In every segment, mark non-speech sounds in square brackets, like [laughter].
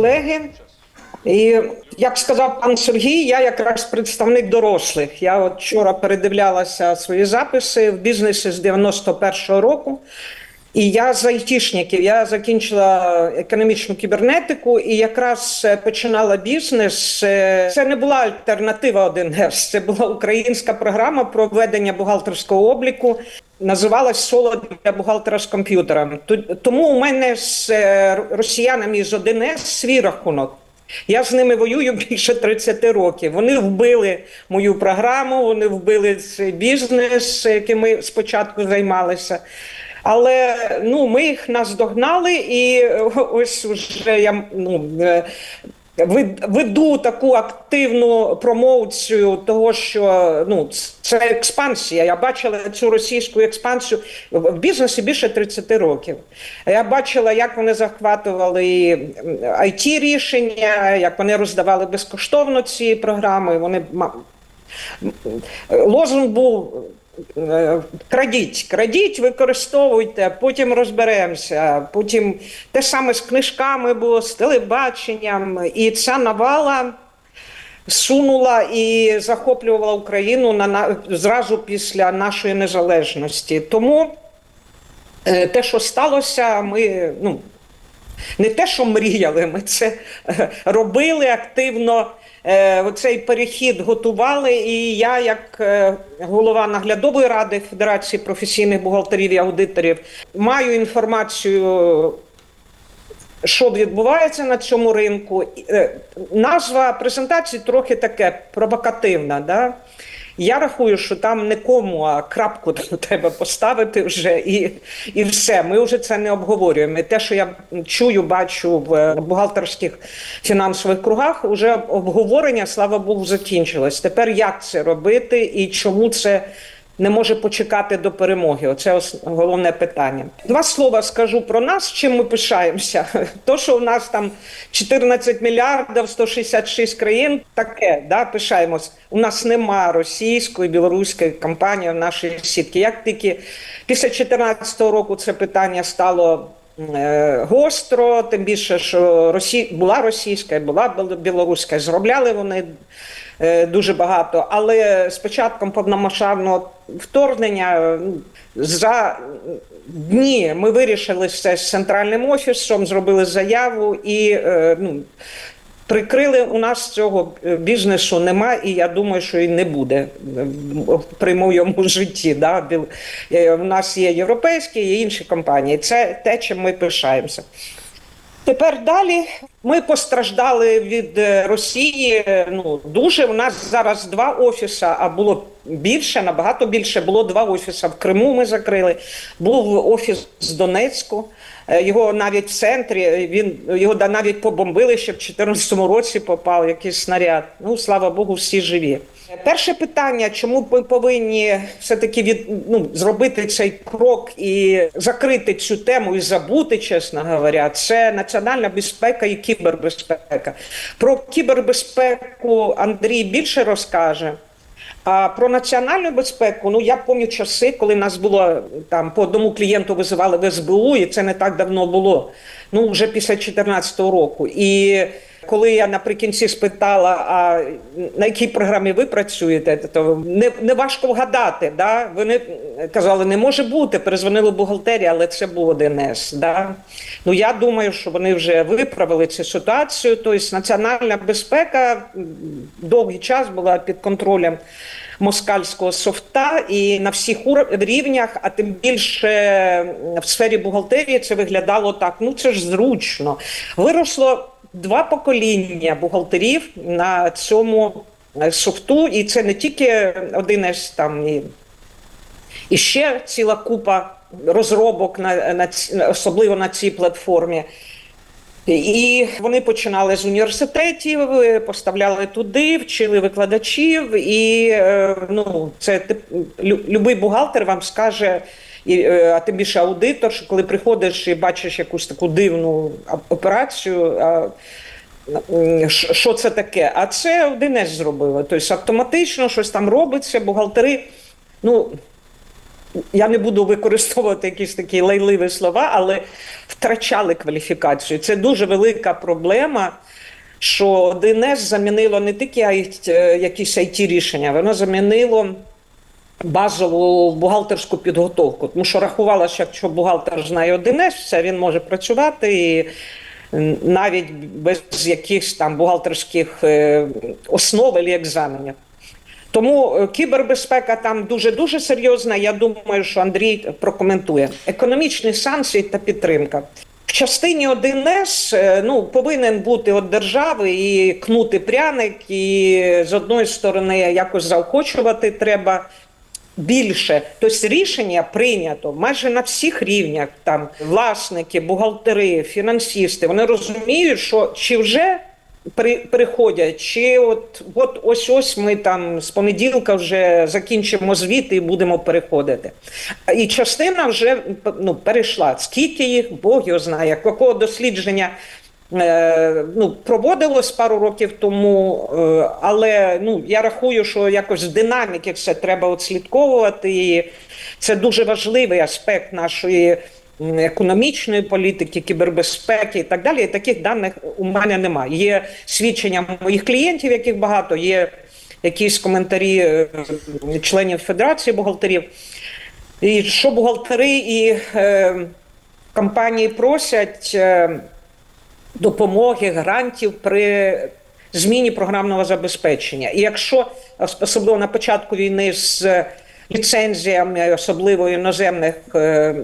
колеги. І як сказав пан Сергій, я якраз представник дорослих. Я от вчора передивлялася свої записи в бізнесі з 91-го року. І я з айтішників. Я закінчила економічну кібернетику і якраз е, починала бізнес. Е, Це не була альтернатива 1С, це була українська програма про ведення бухгалтерського обліку. Називалась соло для бухгалтера з комп'ютером. Тому у мене з е, росіянами із 1С свій рахунок. Я з ними воюю більше 30 років. Вони вбили мою програму, вони вбили цей бізнес, яким ми спочатку займалися. Але ну, ми їх наздогнали, і ось вже я ну, е, веду таку активну промоцію того, що ну, це експансія. Я бачила цю російську експансію в бізнесі більше 30 років. Я бачила, як вони захватували it рішення, як вони роздавали безкоштовно ці програми. Вони лозунг був. Крадіть, крадіть, використовуйте, потім розберемося. Потім те саме з книжками було, з телебаченням. І ця навала сунула і захоплювала Україну на, на, зразу після нашої незалежності. Тому е, те, що сталося, ми ну, не те, що мріяли, ми це е, робили активно. Е, Оцей перехід готували, і я, як е, голова наглядової ради Федерації професійних бухгалтерів і аудиторів, маю інформацію, що відбувається на цьому ринку. Е, Назва презентації трохи таке провокативна. Да? Я рахую, що там не кому, а крапку треба поставити вже і, і все. Ми вже це не обговорюємо. І те, що я чую, бачу в бухгалтерських фінансових кругах, вже обговорення, слава Богу, закінчилось. Тепер як це робити і чому це не може почекати до перемоги? Оце головне питання. Два слова скажу про нас, чим ми пишаємося. [laughs] То, що у нас там 14 мільярдів, 166 країн, таке, да, пишаємось. У нас нема російської, білоруської компанії в нашій сітці. Як тільки після 2014 року це питання стало е, гостро, тим більше, що Росі... була російська, була білоруська, зробляли вони дуже багато. Але з початком повномасштабного вторгнення е, за дні ми вирішили все з центральним офісом, зробили заяву і е, ну, прикрили. У нас цього е, бізнесу нема, і я думаю, що і не буде е, в- при моєму житті. Да? Е, У нас є європейські і інші компанії. Це те, чим ми пишаємося. Тепер далі ми постраждали від е, Росії. Ну дуже у нас зараз два офіси, а було більше, набагато більше. Було два офіси в Криму. Ми закрили. Був офіс з Донецьку. Е, Його навіть в центрі е, він його навіть побомбили, ще в 2014 році попав якийсь снаряд. Ну слава Богу, всі живі. Перше питання, чому ми повинні все-таки від ну зробити цей крок і закрити цю тему і забути, чесно говоря, це національна безпека і кібербезпека. Про кібербезпеку Андрій більше розкаже. А про національну безпеку, ну я пам'ятаю часи, коли нас було там по одному клієнту визивали в СБУ, і це не так давно було. Ну вже після 2014 року. І коли я наприкінці спитала, а на якій програмі ви працюєте, то не, не важко вгадати. Да? Вони казали, не може бути. Перезвонили бухгалтерії, але це був 1С. Да? Ну я думаю, що вони вже виправили цю ситуацію. Тобто національна безпека довгий час була під контролем москальського софта і на всіх рівнях, а тим більше в сфері бухгалтерії це виглядало так. Ну це ж зручно. Виросло два покоління бухгалтерів на цьому е, і це не тільки один із там і і ще ціла купа розробок на, на особливо на цій платформі. І вони починали з університетів, е, поставляли туди, вчили викладачів, і е, ну це любий бухгалтер вам скаже, і, е, а тим більше аудитор, що коли приходиш і бачиш якусь таку дивну операцію. а, Що це таке? А це 1С зробило. Тобто автоматично щось там робиться, бухгалтери. Ну, я не буду використовувати якісь такі лайливі слова, але втрачали кваліфікацію. Це дуже велика проблема. Що ДНС замінило не тільки е, якісь it рішення, воно замінило базову бухгалтерську підготовку. Тому що рахувала, що якщо бухгалтер знає 1С, все він може працювати і навіть без якихось там бухгалтерських е, основ і екзаменів. Тому е, кібербезпека там дуже дуже серйозна. Я думаю, що Андрій прокоментує економічні санкції та підтримка. В частині 1С е, ну, повинен бути від держави і кнути пряник, і з одної сторони якось заохочувати треба більше. Тобто рішення прийнято майже на всіх рівнях. Там власники, бухгалтери, фінансисти. Вони розуміють, що чи вже при, приходять, чи от, от ось ось ми там з понеділка вже закінчимо звіт і будемо переходити. І частина вже ну, перейшла. Скільки їх, Бог його знає, якого дослідження. Е, ну, проводилось пару років тому, е, але ну, я рахую, що якось в динаміки це треба отслідковувати. І це дуже важливий аспект нашої економічної політики, кібербезпеки і так далі. І таких даних у мене немає. Є свідчення моїх клієнтів, яких багато, є якісь коментарі е, членів Федерації бухгалтерів. І що бухгалтери і е, компанії просять. Е, допомоги, грантів при зміні програмного забезпечення. І якщо особливо на початку війни з ліцензіями, особливо іноземних е,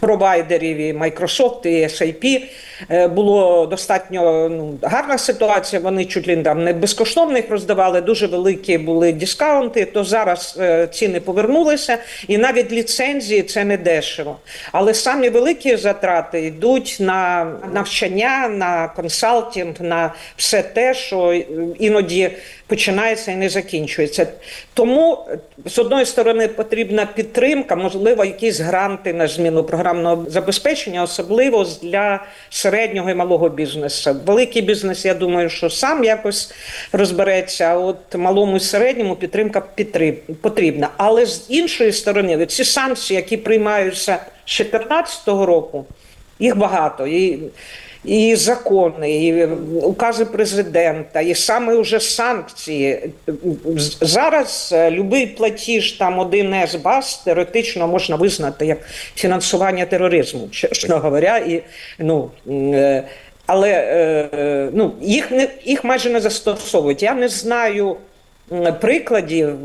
провайдерів і Microsoft, і SAP, е, було достатньо ну, гарна ситуація. Вони чуть ли там не безкоштовно їх роздавали, дуже великі були дискаунти. То зараз е, ціни повернулися, і навіть ліцензії це не дешево. Але самі великі затрати йдуть на навчання, на консалтинг, на все те, що іноді починається і не закінчується. Тому з одної сторони потрібна підтримка, можливо, якісь гранти на зміну програмного забезпечення, особливо для середнього і малого бізнесу. Великий бізнес, я думаю, що сам якось розбереться. А от малому і середньому підтримка потрібна. Але з іншої сторони, ці санкції, які приймаються з 2014 року, їх багато. І, і закони, і укази президента, і саме вже санкції. Зараз е, любий платіж там один СБАС теоретично можна визнати як фінансування тероризму, чесно говоря, і ну. е, Але е, ну, їх не їх майже не застосовують. Я не знаю прикладів.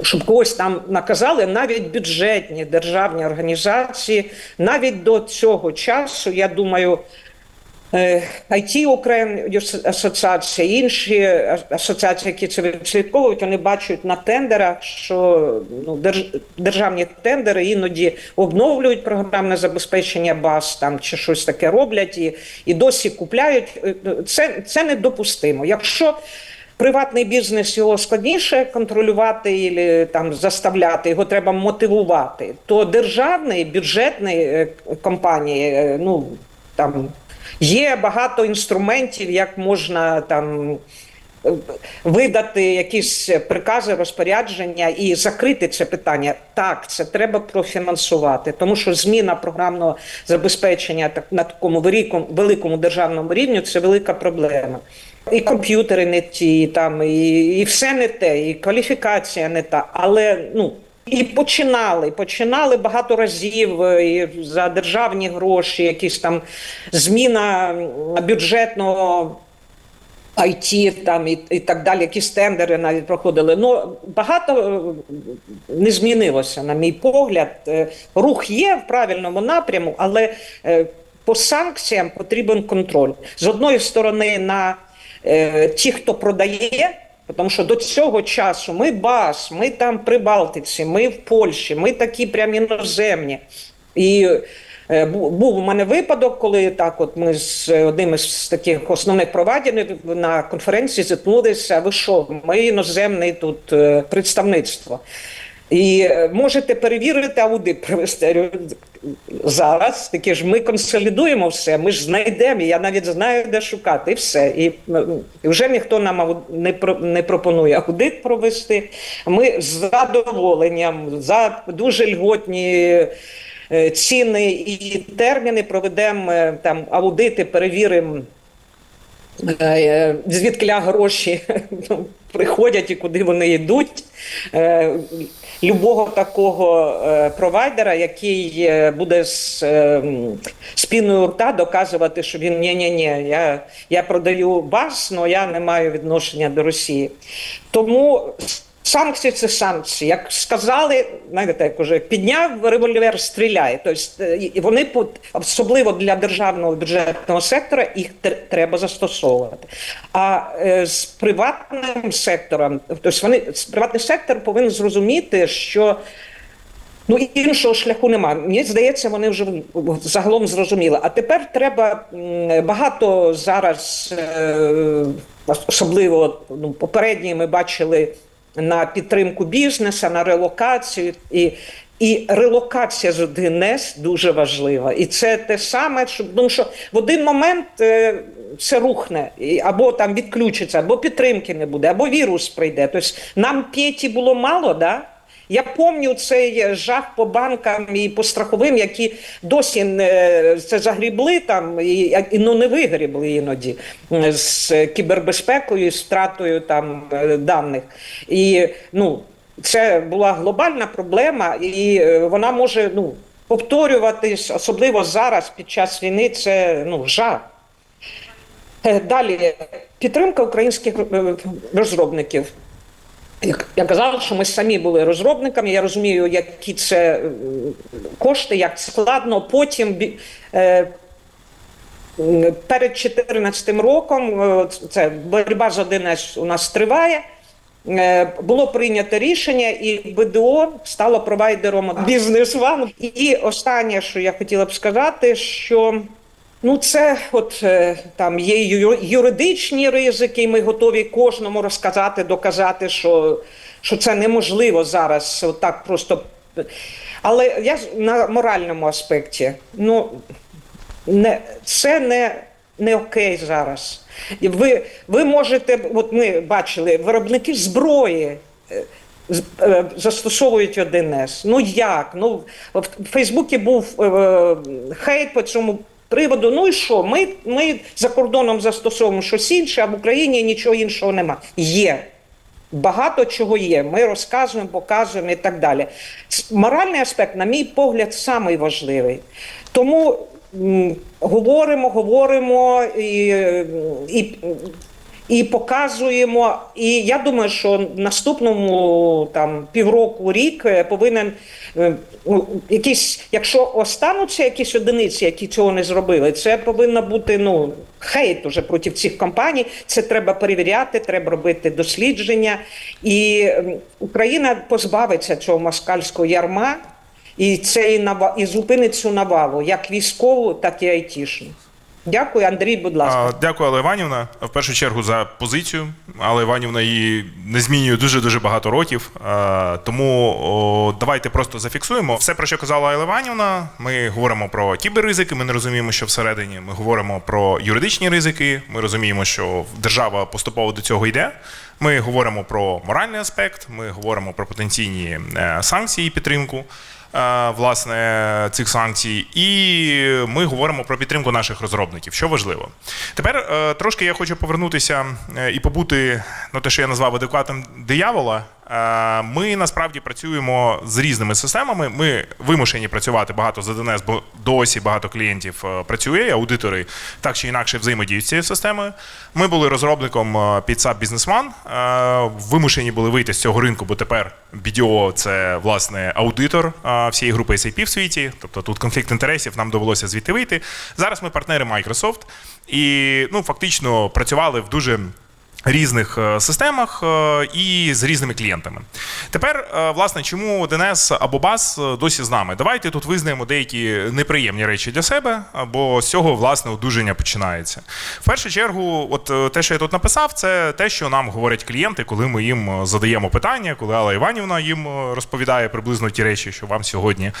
Е, щоб когось там наказали, навіть бюджетні державні організації, навіть до цього часу, я думаю, е, IT Україн асоціація, інші асоціації, які це відслідковують, вони бачать на тендерах, що ну, державні тендери іноді обновлюють програмне забезпечення баз там чи щось таке роблять і, і досі купляють. Е, Це, це недопустимо. Якщо Приватний бізнес його складніше контролювати і там заставляти, його треба мотивувати. То державний бюджетний е, компанії, е, ну там є багато інструментів, як можна там е, видати якісь прикази, розпорядження і закрити це питання. Так, це треба профінансувати, тому що зміна програмного забезпечення на такому великому державному рівні це велика проблема. І комп'ютери не ті, і там, і, і все не те, і кваліфікація не та. Але ну і починали, починали багато разів е, і за державні гроші, якісь там зміна бюджетного. IT там і, і так далі, якісь тендери навіть проходили. Ну багато е, не змінилося, на мій погляд. Е, Рух є в правильному напряму, але по санкціям потрібен контроль. З одної сторони, на ті, хто продає. Тому що до цього часу ми БАС, ми там при Балтиці, ми в Польщі, ми такі прям іноземні. І е, був у мене випадок, коли так, от ми з одним із таких основних провайдерів на конференції зіткнулися. Ви що, ми іноземне тут е, представництво. І е, можете перевірити аудит провести. Зараз таке ж ми консолідуємо все, ми ж знайдемо. Я навіть знаю, де шукати, і все. І, і вже ніхто нам не, не пропонує аудит провести. Ми з задоволенням за дуже льготні е, ціни і терміни проведемо е, там аудити, перевіримо. Е, Звідкиля гроші [laughs] ну, приходять і куди вони йдуть. Е, Любого такого е, провайдера, який е, буде з е, спіною рта доказувати, що він ні ні ні я, я продаю вас, але я не маю відношення до Росії. Тому санкції це санкції. Як сказали, знаєте, як уже підняв револьвер, стріляє. Тобто е, вони особливо для державного бюджетного сектора їх треба застосовувати. А е, з приватним сектором, тобто вони приватний сектор повинен зрозуміти, що. Ну іншого шляху немає. Мені здається, вони вже загалом зрозуміли. А тепер треба багато зараз, е, особливо ну, попередні ми бачили на підтримку бізнесу, на релокацію. І, і релокація з 1С дуже важлива. І це те саме, що, тому що в один момент е, це рухне, і або там відключиться, або підтримки не буде, або вірус прийде. Тобто нам п'яті було мало, да? Я пам'ятаю цей жах по банкам і по страховим, які досі не це загрібли там і, ну не вигрібли іноді е, з кібербезпекою, з втратою там е, даних. І ну це була глобальна проблема, і е, вона може ну повторюватись, особливо зараз під час війни. Це ну жах. Е, Далі підтримка українських е, розробників. Я казав, що ми самі були розробниками. Я розумію, які це е, кошти, як складно. Потім е, перед 2014 роком е, це боротьба з 1С у нас триває. Було прийнято рішення, і БДО стало провайдером бізнес ван. І останнє, що я хотіла б сказати, що Ну, це от е, там є юридичні ризики, і ми готові кожному розказати, доказати, що, що це неможливо зараз так просто. Але я на моральному аспекті, ну не, це не, не окей зараз. Ви, ви можете, от ми бачили, виробники зброї. е, е, Застосовують 1С. Ну як? Ну в Фейсбуці був е, хейт по цьому приводу. Ну і що? Ми, ми за кордоном застосовуємо щось інше, а в Україні нічого іншого нема. Є. Багато чого є. Ми розказуємо, показуємо і так далі. Моральний аспект, на мій погляд, самий важливий. Тому м, говоримо, говоримо і, і, і показуємо. І я думаю, що наступному там півроку, рік е, повинен е, якісь, якщо остануться якісь одиниці, які цього не зробили, це повинно бути ну хейт уже проти цих компаній. Це треба перевіряти, треба робити дослідження. І Україна позбавиться цього москальського ярма. І це і, нава... і зупинить цю навалу, як військову, так і айтішну. Дякую, Андрій, будь ласка. Дякую, Алла Іванівна. В першу чергу за позицію. Алла Іванівна її не змінює дуже дуже багато років. Тому давайте просто зафіксуємо все, про що казала Алла Іванівна. Ми говоримо про кіберризики. Ми не розуміємо, що всередині. Ми говоримо про юридичні ризики. Ми розуміємо, що держава поступово до цього йде. Ми говоримо про моральний аспект. Ми говоримо про потенційні е, санкції і підтримку. Е, Власне, цих санкцій, і ми говоримо про підтримку наших розробників, що важливо. Тепер е, трошки я хочу повернутися е, і побути ну, те, що я назвав адекватом диявола. Е, Ми насправді працюємо з різними системами. Ми вимушені працювати багато з 1С, бо досі багато клієнтів е, працює, аудитори так чи інакше взаємодіють з цією системою. Ми були розробником е, під SAP Business One, е, вимушені були вийти з цього ринку, бо тепер BDO – це власне аудитор всієї групи SAP в світі. Тобто тут конфлікт інтересів, нам довелося звідти вийти. Зараз ми партнери Microsoft і ну фактично працювали в дуже різних е, системах е, і з різними клієнтами. Тепер, е, власне, чому DNS або BAS досі з нами? Давайте тут визнаємо деякі неприємні речі для себе, бо з цього власне одужання починається. В першу чергу, от те, що я тут написав, це те, що нам говорять клієнти, коли ми їм задаємо питання, коли Алла Іванівна їм розповідає приблизно ті речі, що вам сьогодні.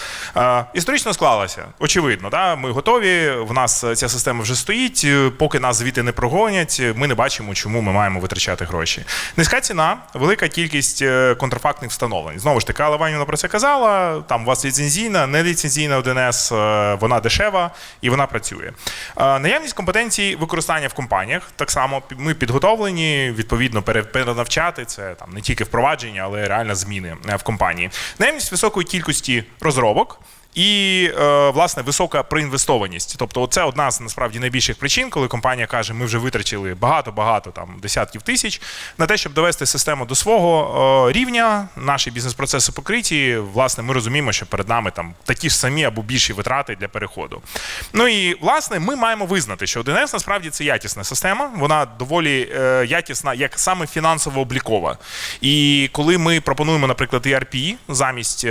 Історично склалося. Очевидно, да? ми готові. В нас ця система вже стоїть. Поки нас звідти не прогонять, ми не бачимо, чому ми маємо витрачати гроші. Низька ціна, велика кількість е, контрафактних встановлень. Знову ж таки, Алла Іванівна про це казала. Там у вас ліцензійна, не ліцензійна 1С, е, вона дешева і вона працює. Е, Наявність компетенцій використання в компаніях так само ми підготовлені відповідно перенавчати це там не тільки впровадження, але реально зміни в компанії. Наявність високої кількості розробок. І е, власне висока проінвестованість. Тобто, це одна з насправді найбільших причин, коли компанія каже, ми вже витрачили багато-багато там десятків тисяч на те, щоб довести систему до свого е, рівня. Наші бізнес-процеси покриті. Власне, ми розуміємо, що перед нами там такі ж самі або більші витрати для переходу. Ну і власне, ми маємо визнати, що 1С насправді це якісна система. Вона доволі е, якісна, як саме фінансово облікова. І коли ми пропонуємо, наприклад, ERP замість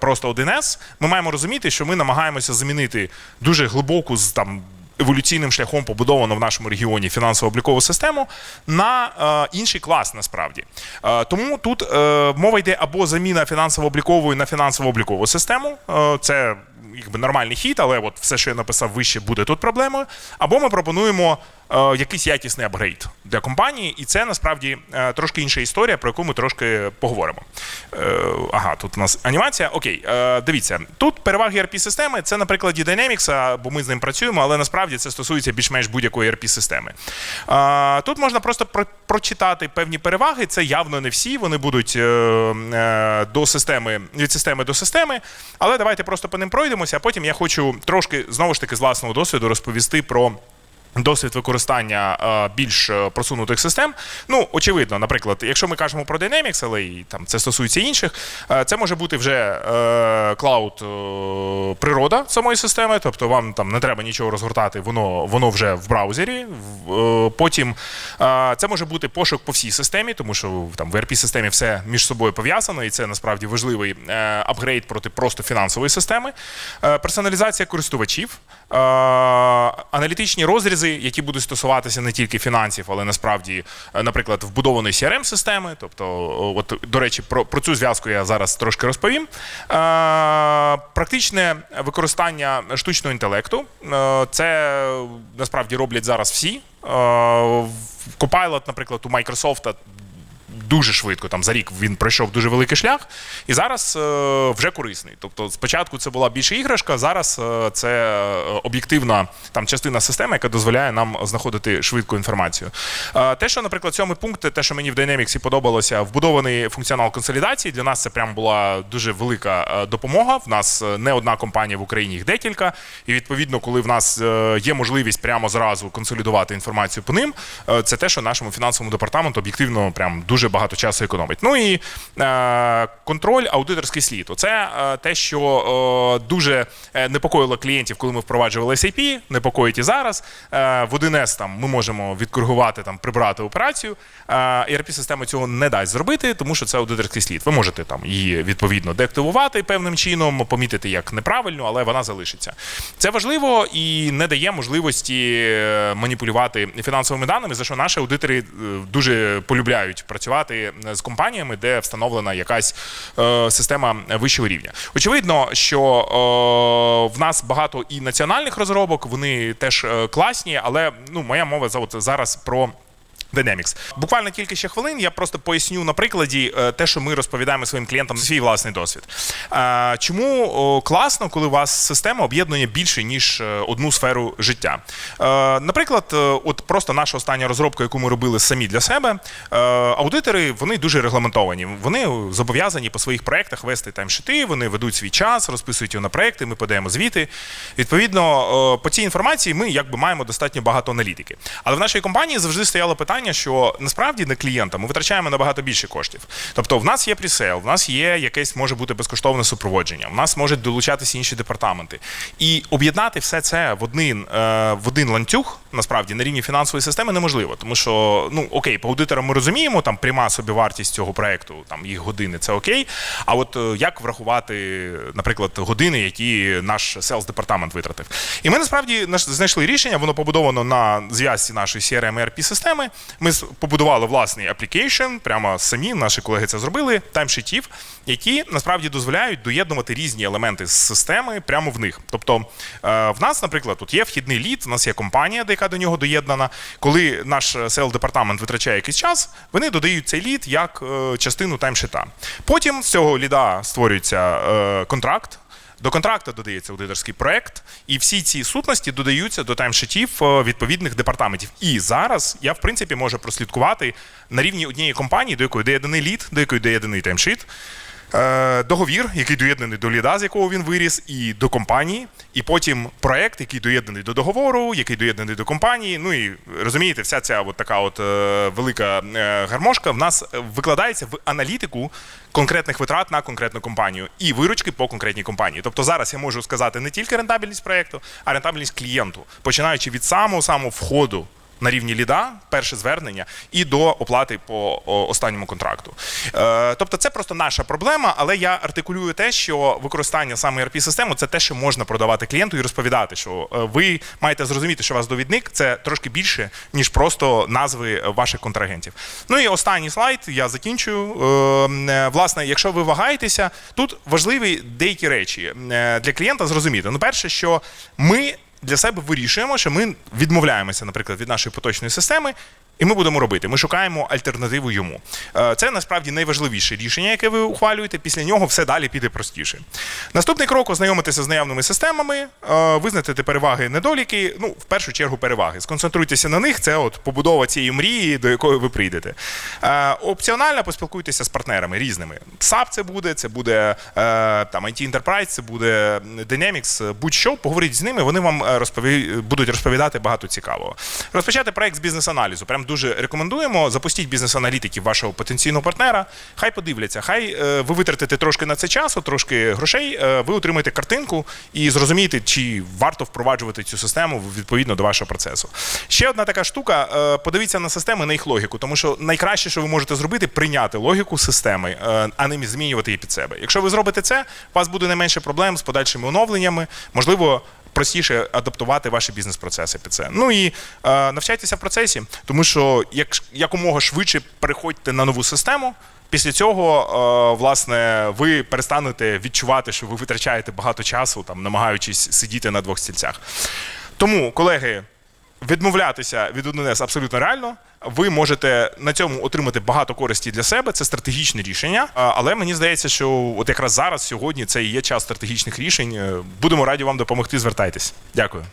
просто 1С, ми маємо розуміти, що ми намагаємося замінити дуже глибоку з там. Еволюційним шляхом побудовану в нашому регіоні фінансово-облікову систему на е, інший клас насправді. Е, тому тут е, мова йде або заміна фінансово-облікової на фінансово-облікову систему. Е, це якби нормальний хід, але от все, що я написав вище, буде тут проблемою. Або ми пропонуємо якийсь якісний апгрейд для компанії, і це насправді е, трошки інша історія, про яку ми трошки поговоримо. Е, ага, тут у нас анімація. Окей, е, дивіться, тут переваги ERP системи це на прикладі Dynamics, бо ми з ним працюємо, але насправді це стосується більш-менш будь-якої ERP системи. Е, тут можна просто про- прочитати певні переваги. Це явно не всі. Вони будуть е, е, до системи від системи до системи. Але давайте просто по ним пройдемося. А потім я хочу трошки знову ж таки з власного досвіду розповісти про. Досвід використання е, більш е, просунутих систем. Ну, очевидно, наприклад, якщо ми кажемо про Dynamics, але і там це стосується інших, е, це може бути вже клауд природа самої системи, тобто вам там не треба нічого розгортати, воно, воно вже в браузері. Потім це може бути пошук по всій системі, тому що там в ERP-системі все між собою пов'язано, і це насправді важливий апгрейд проти просто фінансової системи. Персоналізація користувачів, аналітичні розрізи, які будуть стосуватися не тільки фінансів, але насправді, е, наприклад, вбудованої CRM-системи. Тобто, от, до речі, про, про цю зв'язку я зараз трошки розповім. Е, Практичне використання штучного інтелекту. Е, Це насправді роблять зараз всі. Copilot, наприклад, у Microsoft дуже швидко. Там за рік він пройшов дуже великий шлях, і зараз е, вже корисний. Тобто, спочатку це була більше іграшка, зараз е, це е, об'єктивна там частина системи, яка дозволяє нам знаходити швидку інформацію. Е, те, що, наприклад, сьомий пункт, те, що мені в Dynamics подобалося, вбудований функціонал консолідації. Для нас це прям була дуже велика е, допомога. В нас е, не одна компанія в Україні, їх декілька. І відповідно, коли в нас є можливість прямо зразу консолідувати інформацію по ним, це те, що нашому фінансовому департаменту об'єктивно прям дуже багато часу економить. Ну і е, контроль, аудиторський слід. Оце е, те, що е, дуже е, непокоїло клієнтів, коли ми впроваджували SAP, непокоїть і зараз. Е, в 1С там ми можемо відкоригувати, там прибрати операцію. Е, ERP-система цього не дасть зробити, тому що це аудиторський слід. Ви можете там її відповідно деактивувати певним чином, помітити як неправильно, але вона залишиться. Це важливо і не дає можливості е, маніпулювати фінансовими даними, за що наші аудитори е, дуже полюбляють працювати з компаніями, де встановлена якась е, система вищого рівня. Очевидно, що е, в нас багато і національних розробок, вони теж е, класні, але ну моя мова за- зараз про. Dynamics. Буквально кілька ще хвилин. Я просто поясню на прикладі е, те, що ми розповідаємо своїм клієнтам свій власний досвід. Е, Чому класно, коли у вас система об'єднує більше ніж е, одну сферу життя? Наприклад, от просто наша остання розробка, яку ми робили самі для себе, аудитори вони дуже регламентовані. Вони зобов'язані по своїх проектах вести таймшити, вони ведуть свій час, розписують його на проекти. Ми подаємо звіти. Відповідно, по цій інформації ми якби маємо достатньо багато аналітики. Але в нашій компанії завжди стояло питання. Питання, що насправді на клієнта ми витрачаємо набагато більше коштів. Тобто, в нас є пресейл, в нас є якесь може бути безкоштовне супроводження, в нас можуть долучатися інші департаменти. І об'єднати все це в один, е, в один ланцюг, насправді, на рівні фінансової системи неможливо. Тому що, ну окей, по аудиторам ми розуміємо, там пряма собівартість цього проекту, там їх години, це окей. А от е, як врахувати, наприклад, години, які наш селс департамент витратив? І ми насправді знайшли рішення, воно побудовано на зв'язці нашої CRM ERP системи. Ми побудували власний application, прямо самі наші колеги це зробили, таймшитів, які насправді дозволяють доєднувати різні елементи з системи прямо в них. Тобто е, в нас, наприклад, тут є вхідний лід, у нас є компанія, де яка до нього доєднана. Коли наш сел департамент витрачає якийсь час, вони додають цей лід як е, частину таймшита. Потім з цього ліда створюється е, контракт. До контракту додається аудиторський проект, і всі ці сутності додаються до таймшитів е, відповідних департаментів. І зараз я, в принципі, можу прослідкувати на рівні однієї компанії, до якої доєднаний лід, до якої доєднаний таймшит, е, договір, який доєднаний до ліда, з якого він виріс, і до компанії, і потім проект, який доєднаний до договору, який доєднаний до компанії. Ну і розумієте, вся ця от така от е, велика е, гармошка в нас е, викладається в аналітику конкретних витрат на конкретну компанію і виручки по конкретній компанії. Тобто зараз я можу сказати не тільки рентабельність проекту, а рентабельність клієнту, починаючи від самого самого входу. На рівні ліда, перше звернення, і до оплати по останньому контракту. Е, тобто, це просто наша проблема, але я артикулюю те, що використання саме erp системи це те, що можна продавати клієнту і розповідати, що е, ви маєте зрозуміти, що у вас довідник це трошки більше, ніж просто назви ваших контрагентів. Ну і останній слайд, я закінчую. Е, е, власне, якщо ви вагаєтеся, тут важливі деякі речі е, для клієнта зрозуміти. Ну, перше, що ми для себе вирішуємо, що ми відмовляємося, наприклад, від нашої поточної системи. І ми будемо робити. Ми шукаємо альтернативу йому. Е, Це насправді найважливіше рішення, яке ви ухвалюєте. Після нього все далі піде простіше. Наступний крок ознайомитися з наявними системами, е, визначити переваги, недоліки. Ну, в першу чергу, переваги. Сконцентруйтеся на них. Це от побудова цієї мрії, до якої ви прийдете. Е, Опціонально поспілкуйтеся з партнерами різними. SAP це буде, це буде там IT Enterprise, це буде Dynamics, будь-що. Поговоріть з ними. Вони вам розпові... будуть розповідати багато цікавого. Розпочати проект з бізнес-аналізу. Прям дуже рекомендуємо. Запустіть бізнес-аналітиків вашого потенційного партнера. Хай подивляться, хай е, ви витратите трошки на це часу, трошки грошей. е, ви отримаєте картинку і зрозумієте, чи варто впроваджувати цю систему відповідно до вашого процесу. Ще одна така штука: е, подивіться на системи, на їх логіку, тому що найкраще, що ви можете зробити, прийняти логіку системи, а не змінювати її під себе. Якщо ви зробите це, у вас буде не менше проблем з подальшими оновленнями, можливо. Простіше адаптувати ваші бізнес-процеси під це. Ну і е, навчайтеся в процесі, тому що як якомога швидше переходьте на нову систему. Після цього, е, власне, ви перестанете відчувати, що ви витрачаєте багато часу, там намагаючись сидіти на двох стільцях. Тому, колеги, відмовлятися від 1С абсолютно реально. Ви можете на цьому отримати багато користі для себе. Це стратегічне рішення. Але мені здається, що от якраз зараз, сьогодні, це і є час стратегічних рішень. Е, Будемо раді вам допомогти. Звертайтесь. Дякую.